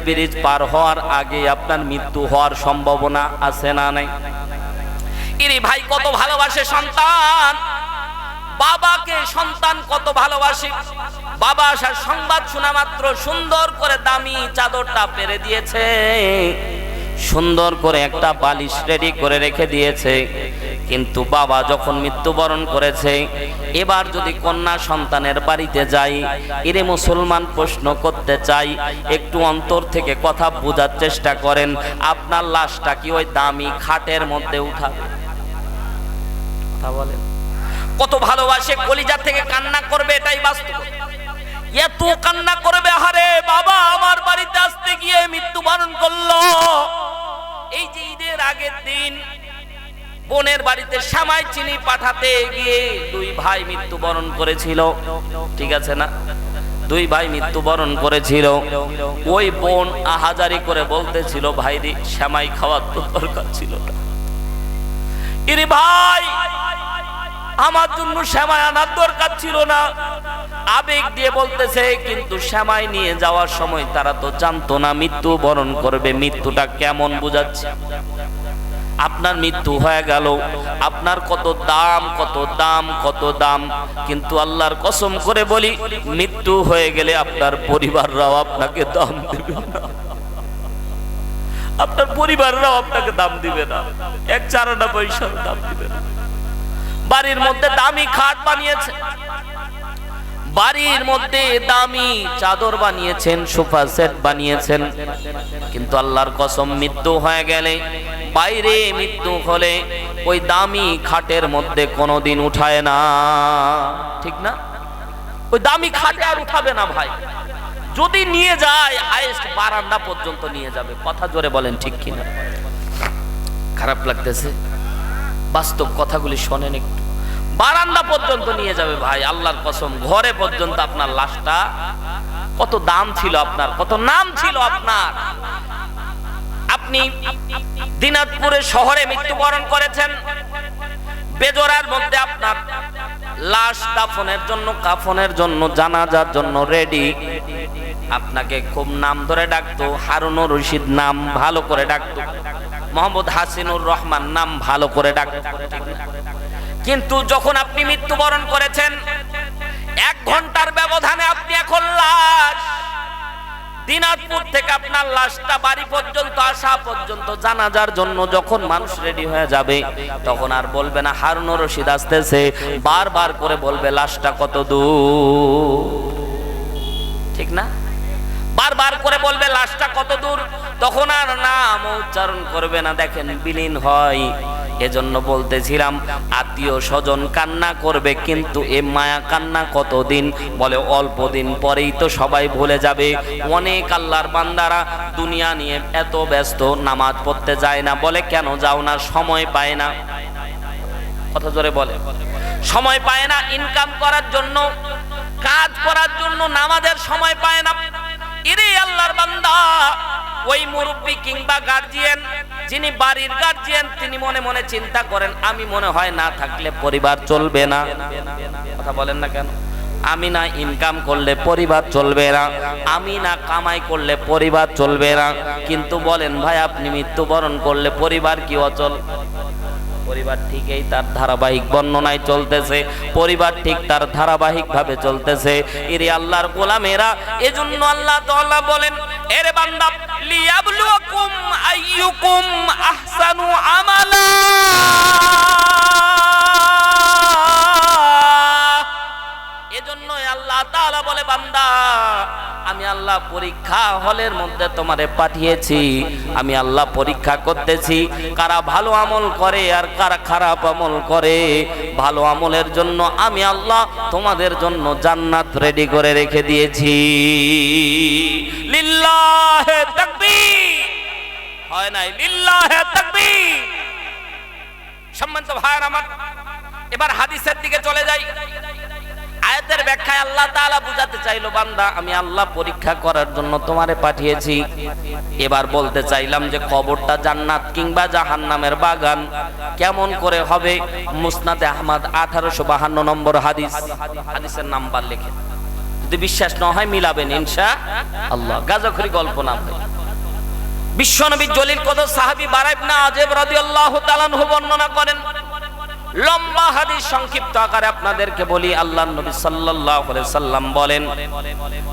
Bridge পার হওয়ার আগে আপনার মৃত্যু হওয়ার সম্ভাবনা আছে না নাই? ইরে ভাই, কত ভালোবাসে সন্তান। বাবাকে সন্তান কত ভালোবাসে। বাবা আসার সংবাদ শোনা মাত্র সুন্দর করে দামি চাদরটা পেরে দিয়েছে। সুন্দর করে একটা বালিশ রেডি করে রেখে দিয়েছে। কিন্তু বাবা যখন মৃত্যুবরণ করেছে, এবার যদি কন্যা সন্তানের বাড়িতে যাই, এরে মুসলমান প্রশ্ন করতে চাই, একটু অন্তর থেকে কথা বোঝার চেষ্টা করেন, আপনার লাশটা কি ওই দামি খাটের মধ্যে উঠাবে? কথা বলেন। কত ভালোবাসে কলিজা থেকে কান্না করবে, এটাই বাস্তব। এত কান্না করবে হারে বাবা আমার বাড়িতে আসতে গিয়ে মৃত্যুবরণ করল। এই যে ঈদের আগের দিন বোনের বাড়িতে সামাই চিনি পাঠাতে গিয়ে দুই ভাই মৃত্যুবরণ করেছিল। ঠিক আছে না? দুই ভাই মৃত্যুবরণ করেছিল। ওই বোন আহাজারি করে বলতেছিল ভাইরি শ্যামাই খাওয়ার তো দরকার ছিল না। ইরে ভাই আমার জন্য শ্যামাই আনার দরকার ছিল না। আবেগ দিয়ে বলতেছে, কিন্তু শ্যামাই নিয়ে যাওয়ার সময় তারা তো জানতো না মৃত্যু বরণ করবে। মৃত্যুটা কেমন বুঝাচ্ছে? আপনার মৃত্যু হয়ে গেল। আপনার কত দাম কত দাম কত দাম। কিন্তু আল্লাহর কসম করে বলি, মৃত্যু হয়ে গেলে আপনার পরিবাররাও আপনাকে দাম দেবে না। আপনার পরিবাররাও আপনাকে দাম দিবে না। এক চারানা পয়সার দাম দিবে না। বাড়ির মধ্যে দামি খাট বানিয়েছে। বাড়ির মধ্যে দামি চাদর বানিয়েছেন, সোফা সেট বানিয়েছেন। কিন্তু আল্লাহর কসম, মৃত্যু হয়ে গেলে, বাইরে মৃত্যু হলে ওই দামি খাটের মধ্যে কোনোদিন উঠায় না। ঠিক না? ওই দামি খাটে আর উঠাবে না ভাই। যদি নিয়ে যায় হাইস্ট বারান্দা পর্যন্ত নিয়ে যাবে। কথা জোরে বলেন ঠিক কিনা? খারাপ লাগতেছে। বাস্তব কথাগুলি শোনেন একটু। বারান্দা পর্যন্ত নিয়ে যাবে ভাই, আল্লাহর কসম। ঘরে পর্যন্ত আপনার লাশটা, কত দাম ছিল আপনার, কত নাম ছিল আপনার। আপনি দিনাজপুরে শহরে মৃত্যুবরণ করেছেন বেজোরার মধ্যে আপনার লাশ দাফনের জন্য, কাফনের জন্য, জানাজার জন্য রেডি আপনাকে খুব নাম ধরে ডাকতো, হারুনুর রশিদ নাম ভালো করে ডাকতো, মোহাম্মদ হাসিনুর রহমান নাম ভালো করে ডাকতো কিন্তু যখন আপনি মৃত্যুবরণ করেছেন, এক ঘণ্টার ব্যবধানে আপনি এখন লাশ। দিনাজপুর থেকে আপনার লাশটা বাড়ি পর্যন্ত, আসা পর্যন্ত, জানাজার জন্য যখন মানুষ রেডি হয়ে যাবে, তখন আর বলবে না হারুনুর রশিদ আসতেছে। বারবার করে বলবে, লাশটা কত দূর? ঠিক না? বারবার করে বলবে, লাশটা কত দূর? তখন আর নাম উচ্চারণ করবে না। দেখেন, বিলীন হয়। এজন্য বলতেছিলাম, আত্মীয় স্বজন কান্না করবে, কিন্তু এ মায়া কান্না কতদিন? বলে, অল্প দিন পরেই তো সবাই ভুলে যাবে। অনেক আল্লাহর বান্দারা দুনিয়া নিয়ে এত ব্যস্ত, নামাজ পড়তে যায় না। বলে, কেন যাও না? সময় পায় না। কথা জোরে বলে। সময় পায় না ইনকাম করার জন্য, কাজ করার জন্য, নামাজের সময় পায় না। ইরে আল্লাহর বান্দা ওই মুরব্বী কিংবা গার্জিয়ান যিনি বাড়ির গার্জিয়ান তিনি মনে মনে চিন্তা করেন, আমি মনে হয় না থাকলে পরিবার চলবে না। কথা বলেন না কেন? আমি না ইনকাম করলে পরিবার চলবে না। আমি না কামাই করলে পরিবার চলবে না। কিন্তু বলেন, ভাই, আপনি মৃত্যুবরণ করলে পরিবার কি অচল? পরিবার ঠিকই তার ধারাবাহিক বর্ণনায় চলতেছে, পরিবার ঠিক তার ধারাবাহিক ভাবে চলতেছে। এর আল্লাহর গোলামেরা, এজন্য আল্লাহ তাআলা বলেন, এর বান্দা লিয়াবলুকুম আইয়ুকুম আহসানু আমালা। এজন্য আল্লাহ তাআলা বলে, বান্দা আল্লাহ পরীক্ষা হলের মধ্যে তোমারে পাঠিয়েছি। আমি আল্লাহ পরীক্ষা করতেছি, কারা ভালো আমল করে আর কারা খারাপ আমল করে। ভালো আমলের জন্য আমি আল্লাহ তোমাদের জন্য জান্নাত রেডি করে রেখে দিয়েছি। সম্মানিত ভাইয়ের আমার, এবার হাদিসের দিকে চলে যাই। ব্যাখ্যায় আল্লাহ তাআলা বুঝাতে চাইলো, বান্দা, আমি আল্লাহ পরীক্ষা করার জন্য তোমারে পাঠিয়েছি। এবার বলতে চাইলাম যে কবরটা জান্নাত কিংবা জাহান্নামের বাগান কেমন করে হবে? মুসনাদে আহমদ আঠারোশো বাহান্ন নম্বর হাদিস। হাদিসের নাম্বার লিখে যদি বিশ্বাস না হয় মিলাবেন ইনশা আল্লাহ। গাজখরি গল্প না ভাই বিশ্বনবী জলিল কদ সাহাবী বারাইব না আজেব রাদিয়াল্লাহু তাআলা বর্ণনা করেন লম্বা হাদিস সংক্ষিপ্ত আকারে আপনাদেরকে বলি আল্লাহ নবী সাল্লাল্লাহু আলাইহি সাল্লাম বলেন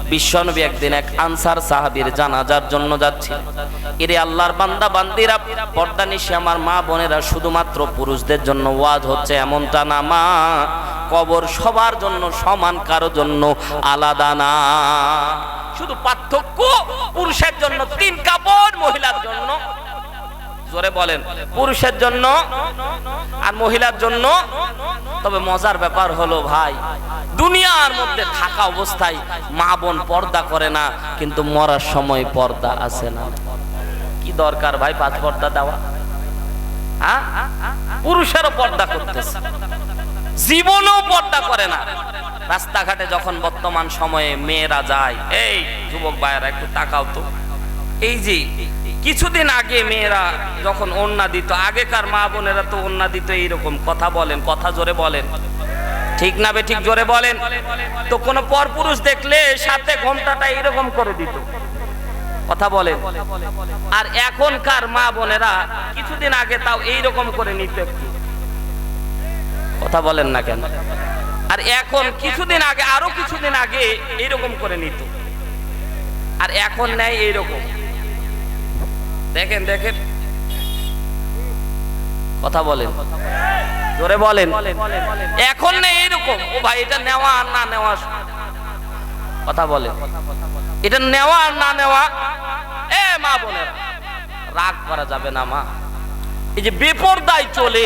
বিশ্বনবী একদিন এক আনসার সাহাবীর জানাজার জন্য যাচ্ছে এরে আল্লাহর বান্দা, বান্দিরা, পর্দা নিশে আমার মা বোনেরা শুধুমাত্র পুরুষদের জন্য ওয়াজ হচ্ছে এমনটা না, মা। কবর সবার জন্য, সমান কারও জন্য আলাদা না। শুধু পার্থক্য, পুরুষের জন্য তিন কাপড়, মহিলার জন্য জোরে বলেন। পুরুষের জন্য আর মহিলার জন্য? তবে মজার ব্যাপার হলো ভাই, দুনিয়ার মধ্যে থাকা অবস্থায় মা বোন পর্দা করে না, কিন্তু মরার সময় পর্দা আছে না। কি দরকার ভাই পাঁচ পর্দা দেওয়া? হ্যাঁ পুরুষেরও পর্দা করতেছে। জীবনেও পর্দা করে না। রাস্তাঘাটে যখন বর্তমান সময়ে মেয়েরা যায়, এই যুবক ভাইয়েরা একটু তাকাও তো। এই যে কিছুদিন আগে মেয়েরা যখন ওন্না দিত, আগেকার মা বোনেরা তো ওন্না দিত এইরকম, কথা বলেন, কথা জোরে বলেন। ঠিক না বে, ঠিক জোরে বলেন? তো কোন পরপুরুষ দেখলে সাথে ঘোমটাটা এইরকম করে দিত। কথা বলেন? আর এখনকার মা বোনেরা কিছুদিন আগে তাও এইরকম করে নিত কথা বলেন না কেন? আর এখন কিছুদিন আগে, আরও কিছুদিন আগে এইরকম করে নিত। আর এখন নেয় এইরকম। দেখেন দেখেন। কথা বলেন। জোরে বলেন। এখন নেই এইরকম ও ভাই, এটা নেওয়া আর না নেওয়া কথা বলেন। এটা নেওয়া আর না নেওয়া, এ মা বোনেরা, রাগ করা যাবে না মা। এই যে বেপরদায় চলে,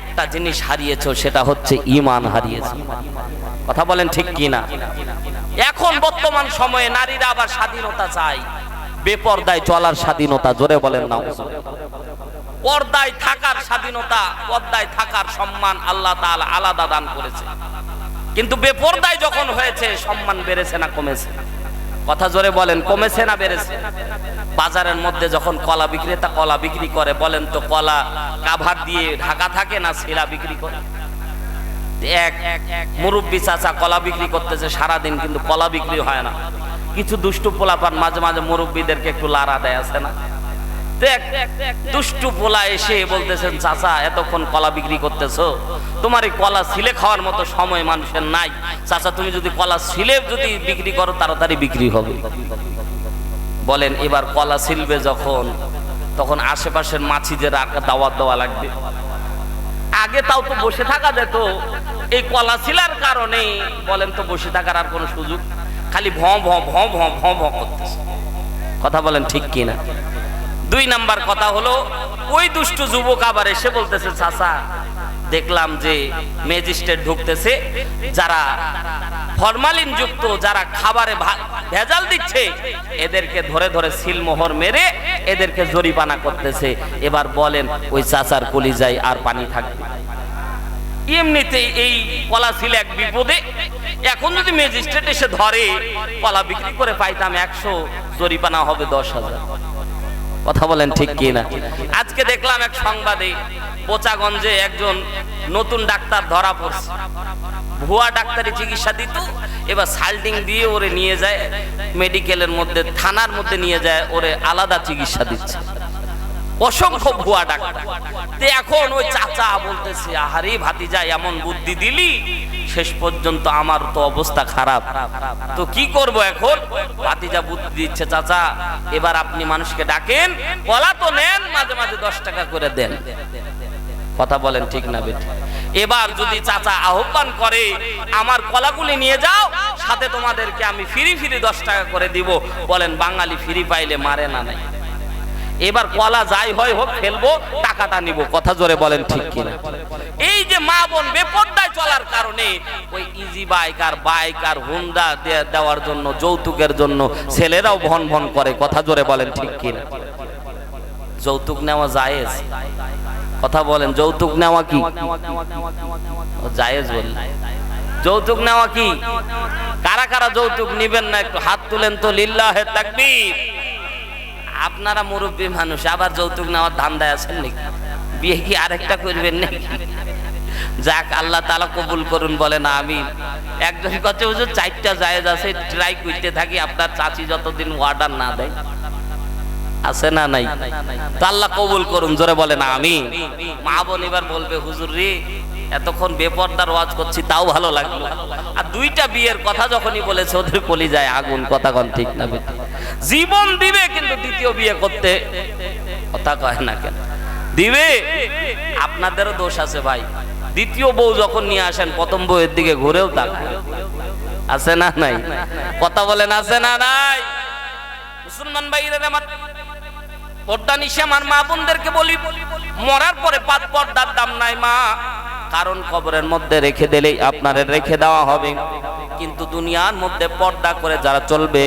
একটা জিনিস হারিয়েছো, সেটা হচ্ছে ইমান হারিয়েছে। কথা বলেন ঠিক কি না এখন বর্তমান সময়ে নারীরা আবার স্বাধীনতা চায়। বেপর্দায় চলার স্বাধীনতা, জোরে বলেন না। পর্দায় থাকার স্বাধীনতা, পর্দায় থাকার সম্মান আল্লাহ তাআলা আলাদা দান করেছে। কিন্তু বেপর্দায় যখন হয়েছে, সম্মান বেড়েছে না কমেছে? কথা জোরে বলেন, কমেছে না বেড়েছে? বাজারের মধ্যে যখন কলা বিক্রেতা কলা বিক্রি করে, বলেন তো কলা কাভার দিয়ে ঢাকা থাকে না শিলা বিক্রি করে? এক, মুরব্বী চাচা কলা বিক্রি করতেছে সারাদিন, কিন্তু কলা বিক্রি হয় না। কিছু দুষ্টু পোলাপান মাঝে মাঝে মুরব্বীদেরকে একটু লারা দেয়, আছে না? দুষ্টু পোলা এসে বলতেছেন, চাচা, এতক্ষণ কলা বিক্রি করতেছো? তোমার এই কলা ছিলে খাওয়ার মতো সময় মানুষের নাই। চাচা, তুমি যদি কলা ছিলে যদি বিক্রি করো, তাড়াতাড়ি বিক্রি হবে। বলেন, এবার কলা ছিলবে যখন, তখন আশেপাশের মাছিদের দাওয়াত দেওয়া লাগবে। আগে তাও তো বসে থাকা যেত। এই কলা ছিলার কারণে, বলেন, তো বসে থাকার আর কোনো সুযোগ খালি ভ ভ ভ ভ ভ ভ করতেছে। কথা বলেন ঠিক কি না দুই নাম্বার কথা হলো, ওই দুষ্টু যুবক আবার এসে বলতেছে, চাচা, দেখলাম যে ম্যাজিস্ট্রেট ঢুকতেছে, যারা ফরমালিন যুক্ত, যারা খাবারে ভেজাল দিচ্ছে, এদেরকে ধরে ধরে সিলমোহর মেরে এদেরকে জরিমানা করতেছে। এবার বলেন, ওই চাচার কলিজায় আর পানি থাকবে এমনিতে এই কলা ছিল এক বিপদে এখন যদি ম্যাজিস্ট্রেট এসে ধরে কলা বিক্রি করে পাইতাম একশো, জরিমানা হবে দশ হাজার। কথা বলেন ঠিক কি না আজকে দেখলাম এক সংবাদে পোচাগঞ্জে একজন নতুন ডাক্তার ধরা পড়ছে। ভুয়া ডাক্তারি চিকিৎসা দিত, এবার সাল্টিং দিয়ে ওরে নিয়ে যায় মেডিকেলের মধ্যে, থানার মধ্যে নিয়ে যায়, ওরে আলাদা চিকিৎসা দিচ্ছে। অসংখ্য ভুয়া ডাক্তার এখন ওই চাচা বলতেছে, আহারে ভাতিজা, এমন বুদ্ধি দিলি? শেষ পর্যন্ত আমার তো অবস্থা খারাপ। তো কি করব এখন? ভাতিজা বুদ্ধি দিচ্ছে, চাচা, এবার আপনি মানুষকে ডাকেন, কলা তো নেন, মাঝে মাঝে দশ টাকা করে দেন। কথা বলেন ঠিক না বেটি এবার যদি চাচা আহ্বান করে, আমার কলাগুলি নিয়ে যাও, সাথে তোমাদেরকে আমি ফিরি ফিরি দশ টাকা করে দিব। বলেন, বাঙালি ফিরি পাইলে মারে না নাই। এবার কলা যাই হয় হোক ফেলব, টাকাটা নিব। কথা জোরে বলেন ঠিক কিনা? এই যে মা বোন বেপর্দায় চলার কারণে ওই ইজি বাইক আর বাইক আর হুন্ডা দেওয়ার জন্য, যৌতুকের জন্য ছেলেরাও ভন ভন করে। কথা জোরে বলেন ঠিক কিনা? যৌতুক নেওয়া জায়েজ? কথা বলেন, যৌতুক নেওয়া কি? জায়েজ বলেন যৌতুক নেওয়া কি? কারা কারা যৌতুক নিবেন না, একটু হাত তুলেন তো। লিল্লাহে তাকবীর। আপনারা মুরব্বী মানুষ, আবার যৌতুক নেওয়ার ধান্দায় আছেন নাকি? বিয়ে কি আরেকটা করবেন নাকি? যাক, আল্লাহ তালা কবুল করুন বলে না আমি একজন কথা হুজুর, চারটা জায়েজ আছে ট্রাই করতে থাকি, আপনার চাচি যতদিন অর্ডার না দেয়। আছে না নাই? তো আল্লাহ কবুল করুন, জোরে বলে না আমি মা বোন এবার বলবে, হুজুর রে, এতক্ষণ বেপর্দার ওয়াজ করছি, তাও ভালো লাগল। আর দুইটা বিয়ের কথা যখনই বলেছে, ওদের কলি যায় আগুন, কথা কন ঠিক না বেঠিক? জীবন দিবে কিন্তু দ্বিতীয় বিয়ে করতে। কথা কয় না কেন? দিবে? আপনাদেরও দোষ আছে ভাই। দ্বিতীয় বউ যখন নিয়ে আসেন, প্রথম বউয়ের দিকে ঘুরেও তাকায়। আছে না নাই? কথা বলেন, আছে না নাই? মুসলমান ভাইরা আমার পর্দা নিশে, আমার মা বোনদেরকে বলি, মরার পরে পাত পর্দার দাম নাই মা। কারণ কবরের মধ্যে রেখে দিলেই আপনারে রেখে দেওয়া হবে। কিন্তু দুনিয়ার মধ্যে পর্দা করে যারা চলবে,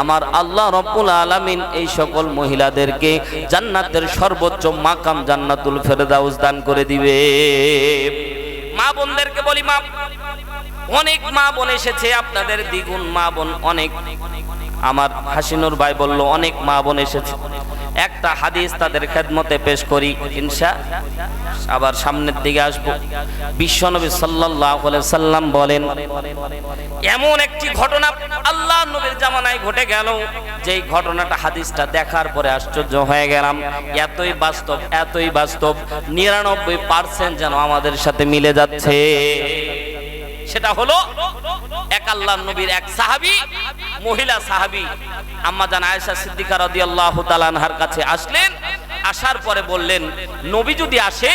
আমার আল্লাহ রব্বুল আলামিন এই সকল মহিলাদেরকে জান্নাতের সর্বোচ্চ মাকাম জান্নাতুল ফেরদাউস দান করে দিবে। মা বোনদেরকে বলি, মা, অনেক মা বোন এসেছে, আপনাদের দ্বিগুণ মা বোন অনেক। আমার হাসিনুর ভাই বলল, অনেক মা বোন এসেছে। একটা হাদিস তাদের খেদমতে পেশ করি, ইনশা আবার সামনের দিকে আসব। বিশ্বনবী সাল্লাল্লাহু আলাইহি সাল্লাম বলেন, এমন একটি ঘটনা আল্লাহ নবীর জামানায় ঘটে গেল, যেই ঘটনাটা হাদিসটা দেখার পরে আশ্চর্য হয়ে গেলাম। এতই বাস্তব এতই বাস্তব, নিরানব্বই পার্সেন্ট যেন আমাদের সাথে মিলে যাচ্ছে। সেটা হলো, এক আল্লাহ নবীর এক সাহাবী মহিলা সাহাবী আম্মা জান আয়েশা সিদ্দিকা রাদিয়াল্লাহু তাআলা আনহার কাছে আসলেন। আসার পরে বললেন, নবী যদি আসে,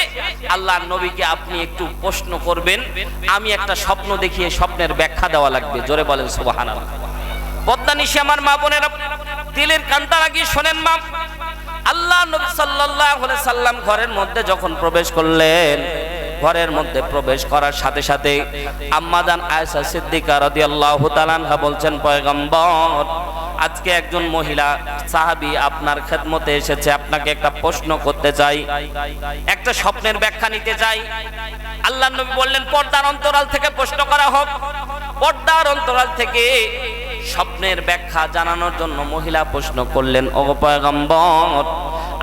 আল্লাহর নবীকে আপনি একটু প্রশ্ন করবেন। আমি একটা স্বপ্ন দেখিয়ে স্বপ্নের ব্যাখ্যা দেওয়া লাগবে। জোরে বলেন, সুবহানাল্লাহ। পদ্মা আমার মা বোনেরা, দিলের কান্তা লাগিয়ে শোনেন, মা। আল্লাহ নবী সাল্লাল্লাহু আলাইহি সাল্লাম ঘরের মধ্যে যখন প্রবেশ করলেন ঘরের মধ্যে প্রবেশ করার সাথে সাথে আম্মাদান আয়েশা সিদ্দিকা রাদিয়াল্লাহু তাআলা বলছেন, পয়গম্বর, আজকে একজন মহিলা সাহাবী আপনার খেদমতে এসেছে, আপনাকে একটা প্রশ্ন করতে চাই। একটা স্বপ্নের ব্যাখ্যা নিতে চাই। আল্লাহ নবী বললেন, পর্দার অন্তরাল থেকে প্রশ্ন করা হোক। পর্দার অন্তরাল থেকে স্বপ্নের ব্যাখ্যা জানানোর জন্য মহিলা প্রশ্ন করলেন ও পয়গম্বর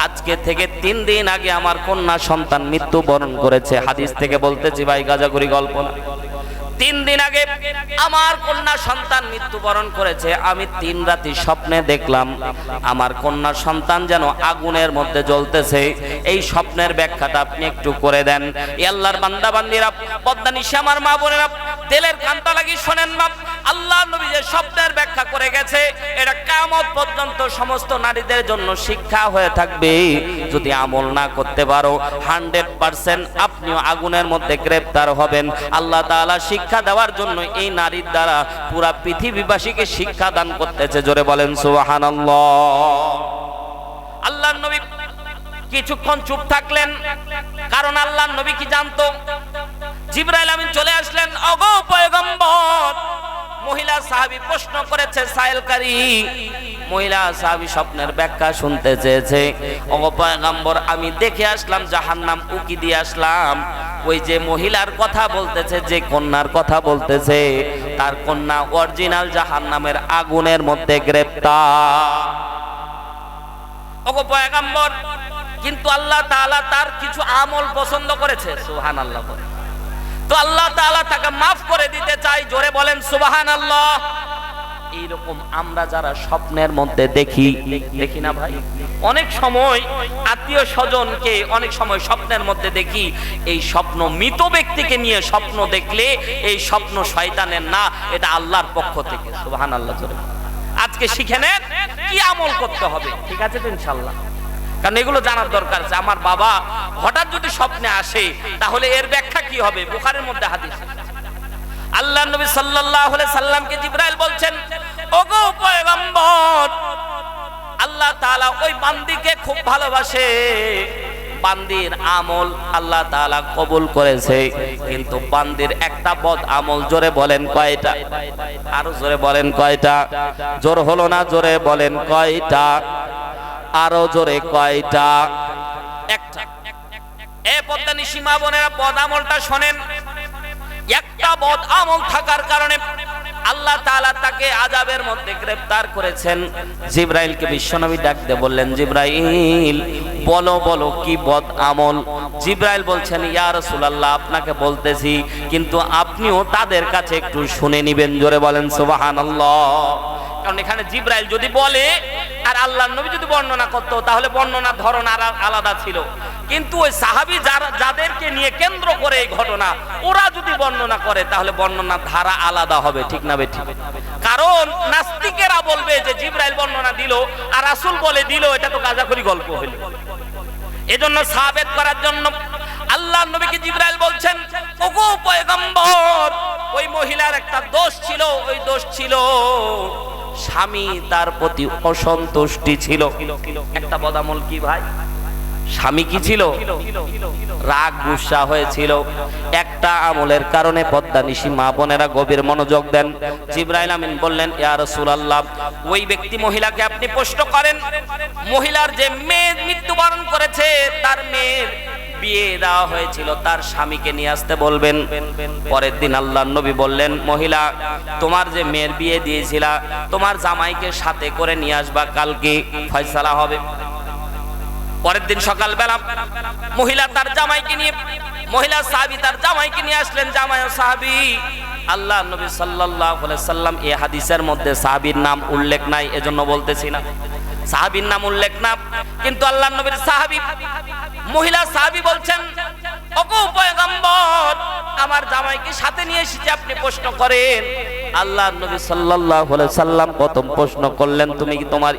আজকে থেকে তিন দিন আগে আমার কন্যা সন্তান মৃত্যুবরণ করেছে। হাদিস থেকে বলতেছি, ভাই, গাজাগুড়ি গল্প না। তিন দিন আগে আমার কন্যা সন্তান মৃত্যুবরণ করেছে। আমি তিন রাতি স্বপ্নে দেখলাম, আমার কন্যা সন্তান যেন আগুনের মধ্যে জ্বলতেছে। এই স্বপ্নের ব্যাখ্যাটা আপনি একটু করে দেন। এ আল্লাহর বান্দা বান্দিরা পদ্মা নিশে আমার মা বোনেরা, তেলের কান্তা লাগি শোনেন মা আল্লাহ নবী যে স্বপ্নের ব্যাখ্যা করে গেছে, এটা কামত পর্যন্ত সমস্ত নারীদের জন্য শিক্ষা হয়ে থাকবে। যদি আমল না করতে পারো, হান্ড্রেড পার্সেন্ট আপনিও আগুনের মধ্যে গ্রেপ্তার হবেন। আল্লাহ তাআলা শিক্ষা দেওয়ার জন্য এই নারীর দ্বারা পুরা পৃথিবীবাসীকে শিক্ষা দান করতেছে। জোরে বলেন, সুবহানাল্লাহ। আল্লাহর নবী কিছুক্ষণ চুপ থাকলেন, কারণ আল্লাহর নবী কি জানতো? জিব্রাইল আমিন চলে আসলেন, অগো পয়গম্বর মহিলা সাহাবী প্রশ্ন করেছে সাইলকারী মহিলা সাহাবী স্বপ্নের ব্যাখ্যা শুনতে চেয়েছে। অগো পয়গম্বর, আমি দেখে আসলাম, জাহান্নাম উকি দিয়ে আসলাম। ওই যে মহিলার কথা বলতেছে, যে কন্যার কথা বলতেছে, তার কন্যা অরিজিনাল জাহান্নামের আগুনের মধ্যে গ্রেপ্তার। কিন্তু আল্লাহ তার কিছু আমল পছন্দ করেছে, সুবহানাল্লাহ বলে। তো আল্লাহ তাআলা তাকে মাফ করে দিতে চাই, জোরে বলেন সুবহানাল্লাহ। এইরকম আমরা যারা স্বপ্নের মধ্যে দেখি দেখি না ভাই? অনেক সময় আত্মীয় স্বজনকে অনেক সময় স্বপ্নের মধ্যে দেখি, এই স্বপ্ন মৃত ব্যক্তিকে নিয়ে স্বপ্ন দেখলে এই স্বপ্ন শয়তানের না, এটা আল্লাহর পক্ষ থেকে। আজকে শিখে নেন কি আমল করতে হবে। ঠিক আছে তো ইনশাল্লাহ কারণ এগুলো জানার দরকার আছে। আমার বাবা হঠাৎ যদি স্বপ্নে আসে, তাহলে এর ব্যাখ্যা কি হবে? বুখারের মধ্যে হাদিস। আল্লাহ নবী সাল্লাল্লাহু আলাইহি সাল্লামকে জিবরাইল বলছেন, ওগো পয়গম্বর, আল্লাহ তাআলা ওই বান্দিকে খুব ভালোবাসে। বান্দির আমল আল্লাহ তাআলা কবুল করেছে। কিন্তু বান্দির একটা বদ আমল জোরে বলেন কয়টা? আরও জোরে বলেন কয়টা? জোর হলো না? জোরে বলেন কয়টা? আরও জোরে কয়টা? একটা। এ পদ্মানি সীমা বোনেরা বদ আমলটা শোনেন। একটা বদ আমল থাকার কারণে আল্লাহ তাআলা তাকে আজাবের মধ্যে গ্রেফতার করেছেন। জিব্রাইলকে বিশ্বনবী ডাকতে বললেন, জিব্রাইল, বলো বলো কি বদ আমল? জিব্রাইল বলছেন, ইয়া রাসূলুল্লাহ, আপনাকে বলতেছি, কিন্তু আপনিও তাদের কাছে একটু শুনে নিবেন। জোরে বলেন, সুবহানাল্লাহ। কারণ এখানে জিব্রাইল যদি বলে আর আল্লাহ নবী যদি বর্ণনা করতো, তাহলে বর্ণনার ধরন আর আলাদা ছিল। কিন্তু ওই সাহাবি যারা, যাদেরকে নিয়ে কেন্দ্র করে এই ঘটনা, ওরা যদি বর্ণনা করে, তাহলে বর্ণনার ধারা আলাদা হবে, ঠিক না বেঠিক? কারণ নাস্তিকেরা বলবে যে জিব্রাইল বর্ণনা দিল, আর রাসূল বলে দিল, এটা তো গাজাখড়ি গল্প হইল। এজন্য সাবেত করার জন্য আল্লাহ নবীকে জিব্রাইল বলছেন, ওগো পয়গম্বর, ওই মহিলার একটা দোষ ছিল, ওই দোষ ছিল স্বামী তার প্রতি অসন্তুষ্টি ছিল। একটা বদামল কি ভাই? স্বামী কি ছিল? রাগ, গুসা হয়েছিল। একটা আমলের কারণে পদ্মা নিশি মা বোনেরা গভীর মনোযোগ দেন। জিব্রাইল আমিন বললেন, ইয়া রাসূলুল্লাহ, ওই ব্যক্তি মহিলাকে আপনি প্রশ্ন করেন। মহিলার যে মেয়ে মৃত্যুবরণ করেছে, তার মেয়ের বিয়ে দেওয়া হয়েছিল, তার স্বামীকে নিয়ে আসতে বলবেন। পরের দিন আল্লাহ নবী বললেন, মহিলা, তোমার যে মেয়ের বিয়ে দিয়েছিলা, তোমার জামাইকে সাথে করে নিয়ে আসবা, কালকে ফয়সালা হবে। পরের দিন সকালবেলা মহিলা তার জামাইকে নিয়ে, মহিলা সাহাবী তার জামাইকে নিয়ে আসলেন, জামাই সাহাবী, আল্লাহ নবী সাল্লাল্লাহু আলাইহি সাল্লাম এই হাদিসের মধ্যে সাহাবীর নাম উল্লেখ নাই, এজন্য বলতেছি না। সাহাবীর নাম উল্লেখ না, কিন্তু আল্লাহ নবীর সাহাবী মহিলা সাহাবি বলছেন আমার জামাইকে সাথে নিয়ে এসেছি আপনি প্রশ্ন করেন? আল্লাহ নবী আলাইহি সাল্লাম প্রথম প্রশ্ন করলেন, তুমি কি তোমার